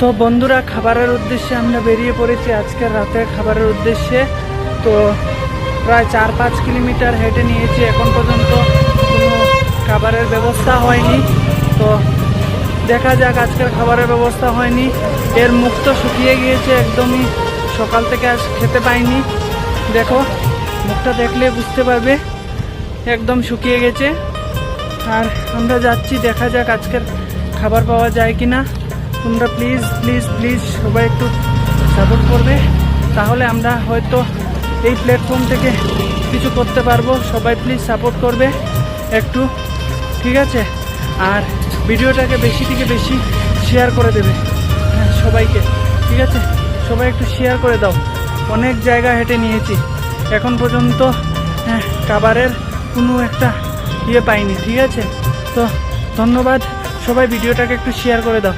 তো বন্ধুরা, খাবারের উদ্দেশ্যে আমরা বেরিয়ে পড়েছি আজকের রাতে খাবারের উদ্দেশ্যে। তো প্রায় চার পাঁচ কিলোমিটার হেঁটে নিয়েছি, এখন পর্যন্ত কোনো খাবারের ব্যবস্থা হয়নি। তো দেখা যাক, আজকের খাবারের ব্যবস্থা হয়নি। এর মুখ তো শুকিয়ে গিয়েছে একদমই, সকাল থেকে আজ খেতে পাইনি। দেখো, মুখটা দেখলে বুঝতে পারবে, একদম শুকিয়ে গেছে। আর আমরা যাচ্ছি, দেখা যাক আজকের খাবার পাওয়া যায় কি না তোমরা প্লিজ প্লিজ প্লিজ সবাই একটু সাপোর্ট করবে। তাহলে আমরা হয়তো এই প্ল্যাটফর্ম থেকে কিছু করতে পারব। সবাই প্লিজ সাপোর্ট করবে একটু, ঠিক আছে? আর ভিডিওটাকে বেশি থেকে বেশি শেয়ার করে দেবে হ্যাঁ সবাইকে, ঠিক আছে? সবাই একটু শেয়ার করে দাও। অনেক জায়গা হেঁটে নিয়েছি। এখন পর্যন্ত হ্যাঁ খাবারের কোনো একটা ইয়ে পাইনি, ঠিক আছে? তো ধন্যবাদ। সবাই ভিডিওটাকে একটু শেয়ার করে দাও।